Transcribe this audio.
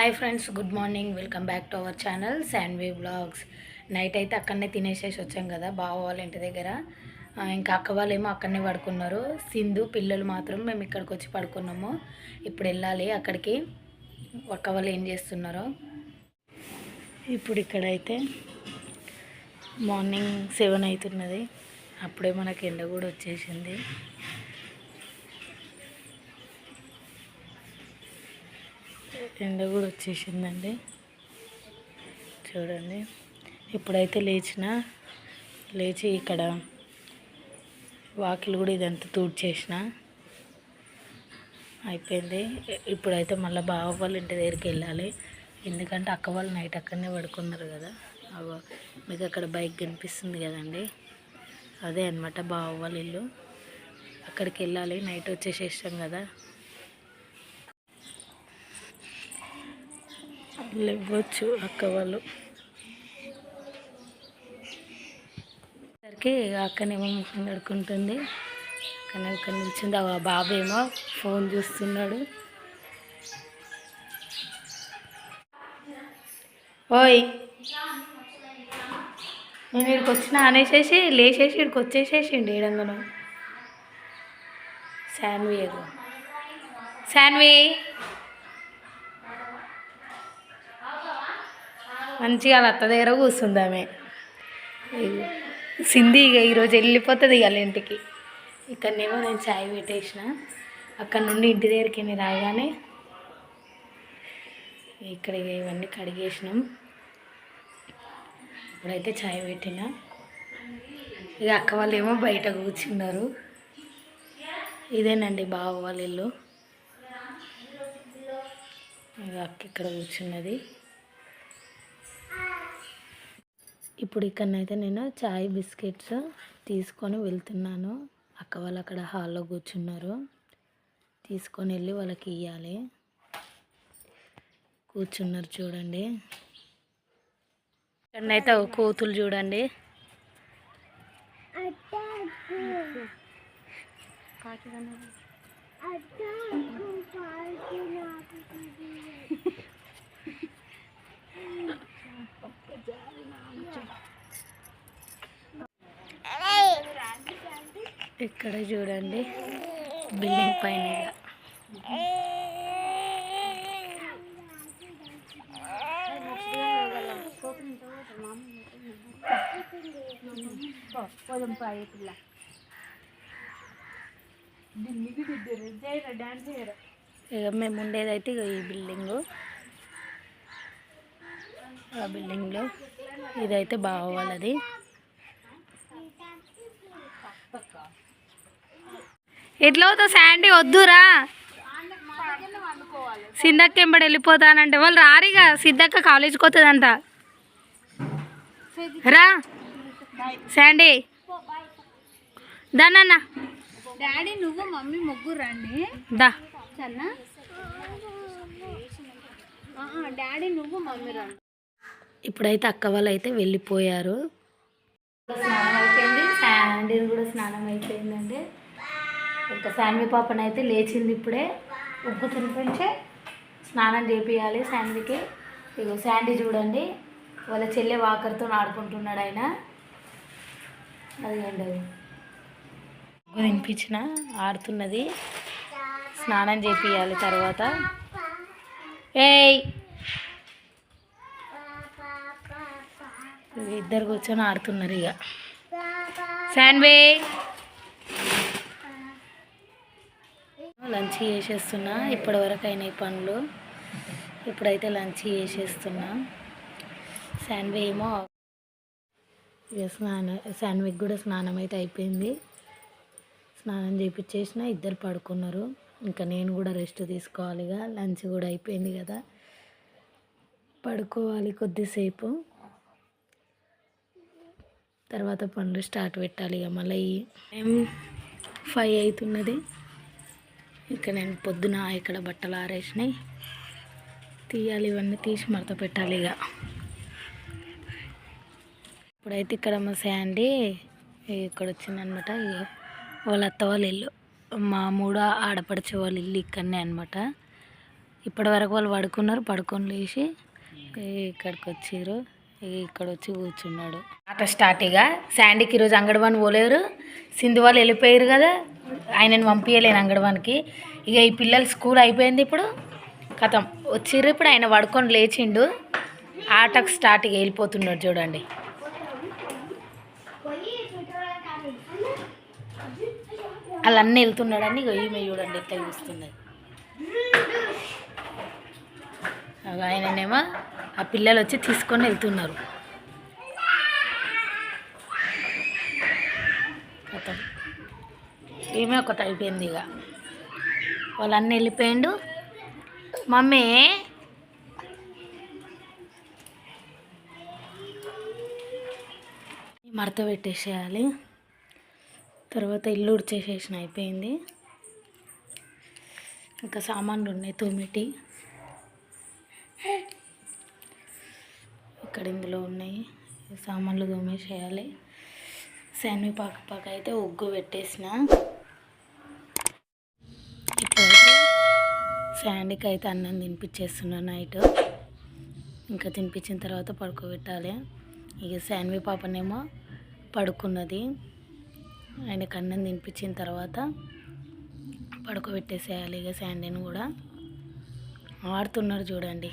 Hi friends good morning welcome back to our channel Sandhvi blogs night అయితే అక్కడనే తినేసేసి వచ్చాం కదా బావ వాళ్ళ ఇంటి దగ్గర. ఇంకా అక్క వాళ్ళు ఏమో అక్కడనే పడుకున్నారు. సింధు పిల్లలు మాత్రం మేము ఇక్కడికి వచ్చి పడుకున్నాము. ఇప్పుడు వెళ్ళాలి అక్కడికి. అక్క వాళ్ళు ఏం చేస్తున్నారో. ఇప్పుడు ఇక్కడైతే మార్నింగ్ సెవెన్ అవుతున్నది. అప్పుడే మనకి ఎండ కూడా వచ్చేసింది. ఎండ కూడా వచ్చేసిందండి. చూడండి. ఇప్పుడైతే లేచిన లేచి ఇక్కడ వాకిలు కూడా ఇదంతా తూడ్చేసిన. అయిపోయింది. ఇప్పుడైతే మళ్ళీ బావ వాళ్ళ ఇంటి దగ్గరికి వెళ్ళాలి. ఎందుకంటే అక్క వాళ్ళు నైట్ అక్కడనే పడుకున్నారు కదా. మీకు అక్కడ బైక్ కనిపిస్తుంది కదండి. అదే అనమాట బావ వాళ్ళ ఇల్లు. అక్కడికి వెళ్ళాలి. నైట్ వచ్చేసేసాం కదా. లేవచ్చు అక్క వాళ్ళు. సరికి అక్కనేమో ముఖం కడుకుంటుంది అక్కనే ఇక్కడ నిల్చుంది. ఆ బాబేమో ఏమో ఫోన్ చూస్తున్నాడు. ఓయ్. నేను ఇక్కడికి వచ్చిన అనేసేసి లేచేసి ఇక్కడికి వచ్చేసేసిండు ఏడంగను శాన్వి ఏదో. శాన్వి. మంచిగా వాళ్ళ అత్త దగ్గర కూర్చుందామే. సింధి ఇక ఈరోజు వెళ్ళిపోతుంది ఇక ఇంటికి. ఇక్కడనేమో నేను చాయ్ పెట్టేసిన. అక్కడ నుండి ఇంటి దగ్గరికి వెళ్ళి రాగానే ఇక్కడ ఇక ఇవన్నీ కడిగేసినాం. ఇప్పుడైతే చాయ్ పెట్టిన. ఇక అక్క వాళ్ళు ఏమో బయట కూర్చున్నారు. ఇదేనండి బావ వాళ్ళ ఇల్లు. ఇక అక్క ఇక్కడ కూర్చున్నది. ఇప్పుడు ఇక్కడనైతే నేను చాయ్ బిస్కెట్స్ తీసుకొని వెళ్తున్నాను. అక్క వాళ్ళు అక్కడ హాల్లో కూర్చున్నారు. తీసుకొని వెళ్ళి వాళ్ళకి ఇవ్వాలి కూర్చున్నారు చూడండి. ఇక్కడనైతే ఒక కోతులు చూడండి. ఇక్కడ చూడండి బిల్డింగ్ పైన ఇక. మేము ఉండేదైతే ఇక ఈ బిల్డింగు ఆ బిల్డింగ్లో ఇదైతే బావ వాళ్ళది ఎట్లా అవుతావు శాండీ? వద్దురా. సిద్ధక్క ఎంబడి వెళ్ళిపోతానంటే వాళ్ళు రారిగా సిద్ధక్క కాలేజీకి వస్తుందంట రా. శాండీ. దానన్న. డాడీ నువ్వు మమ్మీ ముగ్గురు రండి. దా. సన్నా డాడీ నువ్వు మమ్మీ రండి. ఇప్పుడైతే అక్క వాళ్ళు అయితే వెళ్ళిపోయారు. స్నానం అయిపోయింది శాండీది కూడా స్నానం అయిపోయిందండి. ఇంకా శాన్వి పాపను అయితే లేచింది ఇప్పుడే. ఉగ్గు తినిపించే స్నానం చేపియాలి శాన్వికి. ఇగో శాండీ చూడండి వాళ్ళ చెల్లె వాకర్తో ఆడుకుంటున్నాడు ఆయన. అది అండి ఉగ్గు తినిపించిన ఆడుతున్నది. స్నానం చేపియాలి తర్వాత. ఏయ్! ఇద్దరు కూర్చొని ఆడుతున్నారు ఇక శాండ్వి లంచ్ చేసేస్తున్నా ఇప్పటి వరకు అయినాయి పనులు. ఇప్పుడైతే లంచ్ చేసేస్తున్నా. శాన్వే ఏమో ఇక స్నానం శాన్విక్ కూడా స్నానం అయితే అయిపోయింది. స్నానం చేయించేసిన ఇద్దరు పడుకున్నారు. ఇంకా నేను కూడా రెస్ట్ తీసుకోవాలిగా లంచ్ కూడా అయిపోయింది కదా. పడుకోవాలి కొద్దిసేపు. తర్వాత పనులు స్టార్ట్ పెట్టాలి ఇక మళ్ళీ. ఫైవ్ అవుతున్నది. ఇక నేను పొద్దున ఇక్కడ బట్టలు ఆరేసినాయి. తీయాలి ఇవన్నీ తీసి మడత పెట్టాలి ఇక. ఇప్పుడైతే ఇక్కడ మా శాండీ ఇక్కడ వచ్చిందనమాట వాళ్ళ అత్త వాళ్ళ ఇల్లు. మా మూడు ఆడపడిచే వాళ్ళ ఇల్లు ఇక్కడనే అనమాట. ఇప్పటి వరకు వాళ్ళు పడుకున్నారు పడుకొని లేచి ఇక్కడికి వచ్చిర్రు ఇక్కడ వచ్చి కూర్చున్నాడు. ఆట స్టార్ట్ ఇక. శాండీకి ఈరోజు అంగడి పని పోలేరు. సింధు వాళ్ళు వెళ్ళిపోయారు కదా ఆయనను పంపించలేను అంగడవానికి ఇక ఈ పిల్లలు స్కూల్ అయిపోయింది ఇప్పుడు. కథం. వచ్చిర్రు ఇప్పుడు ఆయన పడుకొని లేచిండు. ఆటకు స్టార్ట్ వెళ్ళిపోతున్నాడు చూడండి. అలా అన్నీ వెళ్తున్నాడని ఇక ఈమె చూడండి ఎట్లా చూస్తున్నది ఆయననేమో ఆ పిల్లలు వచ్చి తీసుకొని వెళ్తున్నారు కథం ఈమె ఒకటి అయిపోయింది ఇక. వాళ్ళన్నీ వెళ్ళిపోయిండు. మమ్మీ మడత పెట్టేసేయాలి. తర్వాత ఇల్లు ఉడిచేసేసిన అయిపోయింది. ఇంకా సామాన్లు ఉన్నాయి తొమ్మిటి ఇక్కడ ఇందులో ఉన్నాయి. సామాన్లు తోమేసేయాలి. శాన్వి పాక పాక అయితే ఉగ్గు పెట్టేసిన ఇప్పుడైతే శాండీకి అయితే అన్నం తినిపించేస్తున్నా నైట్. ఇంకా తినిపించిన తర్వాత పడుకోబెట్టాలి. ఇక శాన్వి పాపనేమో పడుకున్నది. ఆయనకు అన్నం తినిపించిన తర్వాత పడుకోబెట్టేసేయాలి ఇక శాండీని కూడా. ఆడుతున్నారు చూడండి.